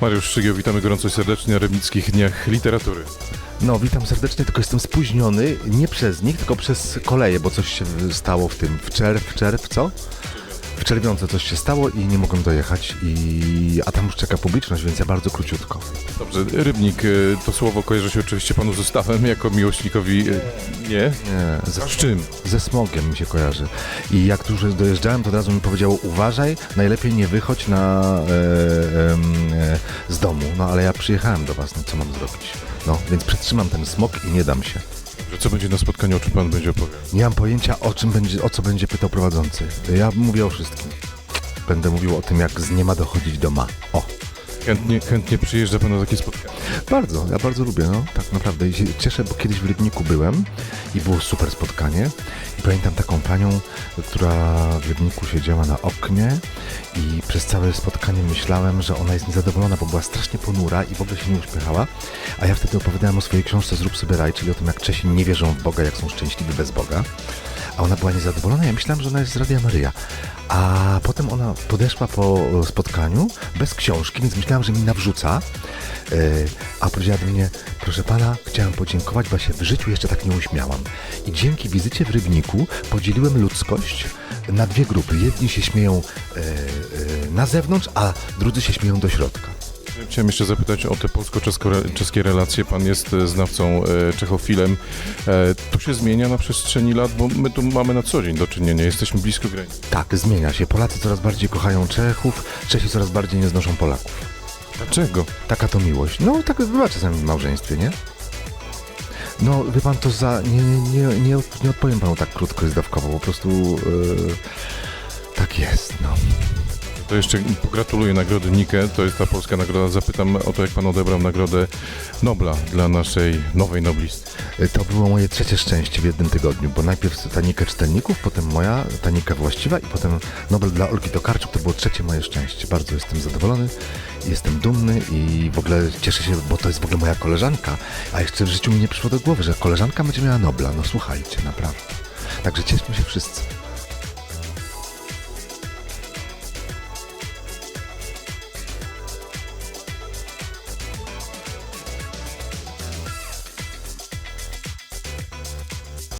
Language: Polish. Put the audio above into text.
Mariusz Szczygieł, witamy gorąco i serdecznie na Rybnickich Dniach Literatury. No, witam serdecznie, tylko jestem spóźniony nie przez nich, tylko przez koleje, bo coś się stało w tym, w czerw, w czerw, co? W czerwionce coś się stało i nie mogłem dojechać, i... a tam już czeka publiczność, więc ja bardzo króciutko. Dobrze, Rybnik, y, to słowo kojarzy się oczywiście panu ze stawem, jako miłośnikowi... y, Nie? Nie, ze, A z czym? ze smogiem mi się kojarzy. I jak tu już dojeżdżałem, to od razu mi powiedziało, uważaj, najlepiej nie wychodź na, e, z domu. No, ale ja przyjechałem do was, no co mam zrobić? No, więc przytrzymam ten smog i nie dam się. Że Co będzie na spotkaniu, o czym pan będzie opowiadał? Nie mam pojęcia, o czym będzie, o co będzie pytał prowadzący. Ja mówię o wszystkim. Będę mówił o tym, jak z nie ma dochodzić do ma. O, Chętnie, chętnie przyjeżdża pan na takie spotkanie. bardzo, ja bardzo lubię, no, tak naprawdę. I się cieszę, bo kiedyś w Rybniku byłem i było super spotkanie. I pamiętam taką panią, która w Rybniku siedziała na oknie i przez całe spotkanie myślałem, że ona jest niezadowolona, bo była strasznie ponura i w ogóle się nie uśmiechała. A ja wtedy opowiadałem o swojej książce Zrób sobie raj, czyli o tym, jak Czesi nie wierzą w Boga, jak są szczęśliwi bez Boga. A ona była niezadowolona, ja myślałem, że ona jest z Radia Maryja. A potem ona podeszła po spotkaniu bez książki, więc myślałem, że mi nawrzuca. Yy, a powiedziała do mnie, proszę pana, chciałem podziękować, bo się w życiu jeszcze tak nie uśmiałam. I dzięki wizycie w Rybniku podzieliłem ludzkość na dwie grupy. Jedni się śmieją yy, na zewnątrz, a drudzy się śmieją do środka. Chciałem jeszcze zapytać o te polsko-czeskie relacje. Pan jest e, znawcą, e, czechofilem. E, To się zmienia na przestrzeni lat, bo my tu mamy na co dzień do czynienia. Jesteśmy blisko granicy. Tak, zmienia się. Polacy coraz bardziej kochają Czechów, Czesi coraz bardziej nie znoszą Polaków. Dlaczego? Taka to miłość. No, tak bywa czasami w małżeństwie, nie? No, wie pan, to za... Nie, nie, nie, nie, nie odpowiem panu tak krótko i zdawkowo, po prostu... Yy, tak jest, no. To jeszcze pogratuluję nagrody Nike, to jest ta polska nagroda. Zapytam o to, jak pan odebrał nagrodę Nobla dla naszej nowej noblisty. Yy, To było moje trzecie szczęście w jednym tygodniu, bo najpierw tanika czytelników, potem moja tanika właściwa i potem Nobel dla Olgi Tokarczuk. To było trzecie moje szczęście. Bardzo jestem zadowolony, jestem dumny i w ogóle cieszę się, bo to jest w ogóle moja koleżanka. A jeszcze w życiu mi nie przyszło do głowy, że koleżanka będzie miała Nobla. No słuchajcie, naprawdę. Także cieszmy się wszyscy.